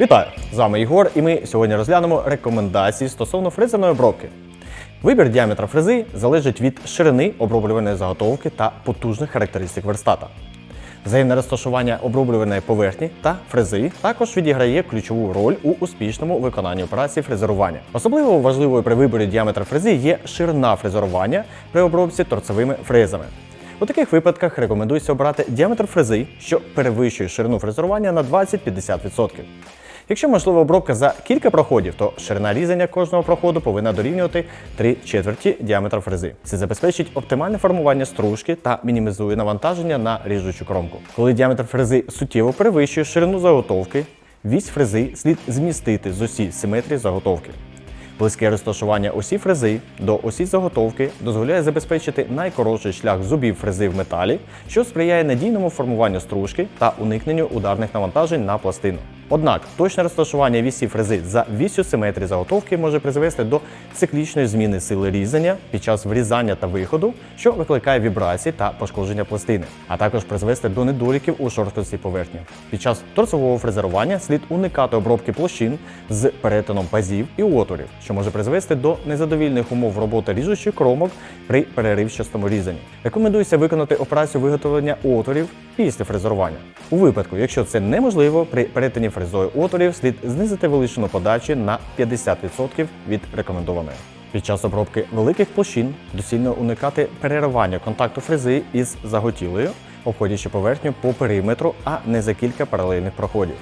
Вітаю! З вами Ігор, і ми сьогодні розглянемо рекомендації стосовно фрезерної обробки. Вибір діаметра фрези залежить від ширини оброблюваної заготовки та потужних характеристик верстата. Взаємне розташування оброблюваної поверхні та фрези також відіграє ключову роль у успішному виконанні операції фрезерування. Особливо важливою при виборі діаметра фрези є ширина фрезерування при обробці торцевими фрезами. У таких випадках рекомендується обрати діаметр фрези, що перевищує ширину фрезерування на 20-50%. Якщо можлива обробка за кілька проходів, то ширина різання кожного проходу повинна дорівнювати 3 четверті діаметра фрези. Це забезпечить оптимальне формування стружки та мінімізує навантаження на ріжучу кромку. Коли діаметр фрези суттєво перевищує ширину заготовки, вісь фрези слід змістити з осі симетрії заготовки. Близьке розташування осі фрези до осі заготовки дозволяє забезпечити найкоротший шлях зубів фрези в металі, що сприяє надійному формуванню стружки та уникненню ударних навантажень на пластину. Однак точне розташування вісі фрези за вісю симетрії заготовки може призвести до циклічної зміни сили різання під час врізання та виходу, що викликає вібрації та пошкодження пластини, а також призвести до недоліків у шорсткості поверхні. Під час торцевого фрезерування слід уникати обробки площин з перетином пазів і отворів, що може призвести до незадовільних умов роботи ріжучих кромок при переривчастому різанні. Рекомендується виконати операцію виготовлення отворів після фрезерування. У випадку, якщо це неможливо, при перетині фрезою отворів слід знизити величину подачі на 50% від рекомендованої. Під час обробки великих площин доцільно уникати переривання контакту фрези із заготілою, обходячи поверхню по периметру, а не за кілька паралельних проходів.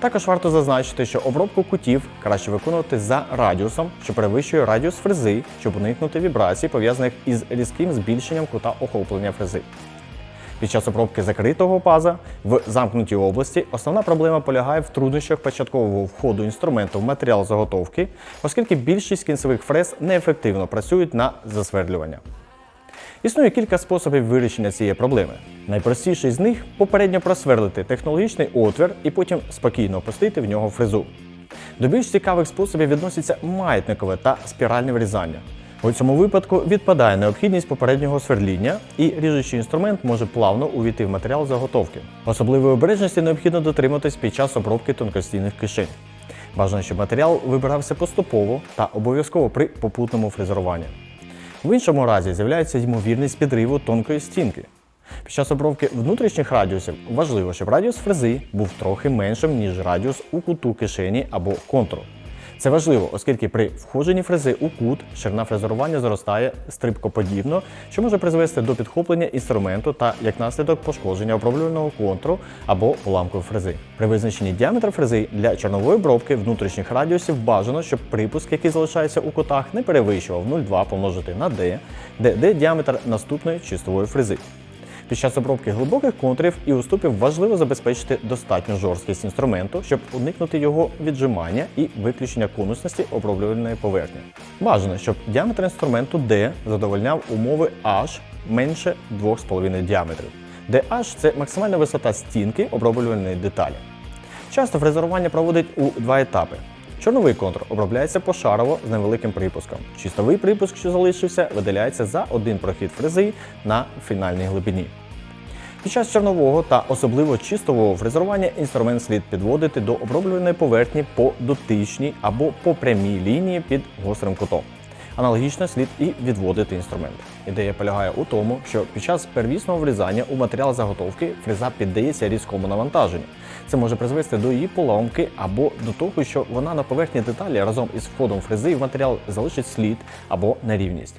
Також варто зазначити, що обробку кутів краще виконувати за радіусом, що перевищує радіус фрези, щоб уникнути вібрацій, пов'язаних із різким збільшенням кута охоплення фрези. Під час обробки закритого паза в замкнутій області основна проблема полягає в труднощах початкового входу інструменту в матеріал заготовки, оскільки більшість кінцевих фрез неефективно працюють на засвердлювання. Існує кілька способів вирішення цієї проблеми. Найпростіший з них попередньо просверлити технологічний отвір і потім спокійно опустити в нього фрезу. До більш цікавих способів відносяться маятникове та спіральне врізання. У цьому випадку відпадає необхідність попереднього сверління, і ріжучий інструмент може плавно увійти в матеріал заготовки. Особливої обережності необхідно дотриматись під час обробки тонкостійних кишень. Бажано, щоб матеріал вибирався поступово та обов'язково при попутному фрезеруванні. В іншому разі з'являється ймовірність підриву тонкої стінки. Під час обробки внутрішніх радіусів важливо, щоб радіус фрези був трохи меншим, ніж радіус у куту кишені або контуру. Це важливо, оскільки при входженні фрези у кут ширина фрезерування зростає стрибкоподібно, що може призвести до підхоплення інструменту та як наслідок пошкодження оброблюваного контуру або уламкової фрези. При визначенні діаметра фрези для чорнової обробки внутрішніх радіусів бажано, щоб припуск, який залишається у кутах, не перевищував 0,2 помножити на d, де d – діаметр наступної чистової фрези. Під час обробки глибоких контурів і уступів важливо забезпечити достатню жорсткість інструменту, щоб уникнути його віджимання і виключення конусності оброблювальної поверхні. Бажано, щоб діаметр інструменту D задовольняв умови H менше 2,5 діаметрів, де H – це максимальна висота стінки оброблювальної деталі. Часто фрезерування проводить у два етапи. Чорновий контур обробляється пошарово з невеликим припуском. Чистовий припуск, що залишився, видаляється за один прохід фрези на фінальній глибині. Під час чорнового та особливо чистового фрезерування інструмент слід підводити до оброблюваної поверхні по дотичній або по прямій лінії під гострим кутом. Аналогічно слід і відводити інструмент. Ідея полягає у тому, що під час первісного врізання у матеріал заготовки фреза піддається різкому навантаженню. Це може призвести до її поламки або до того, що вона на поверхні деталі разом із входом фрези в матеріал залишить слід або нерівність.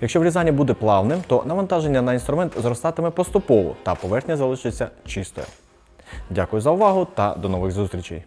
Якщо врізання буде плавним, то навантаження на інструмент зростатиме поступово та поверхня залишиться чистою. Дякую за увагу та до нових зустрічей!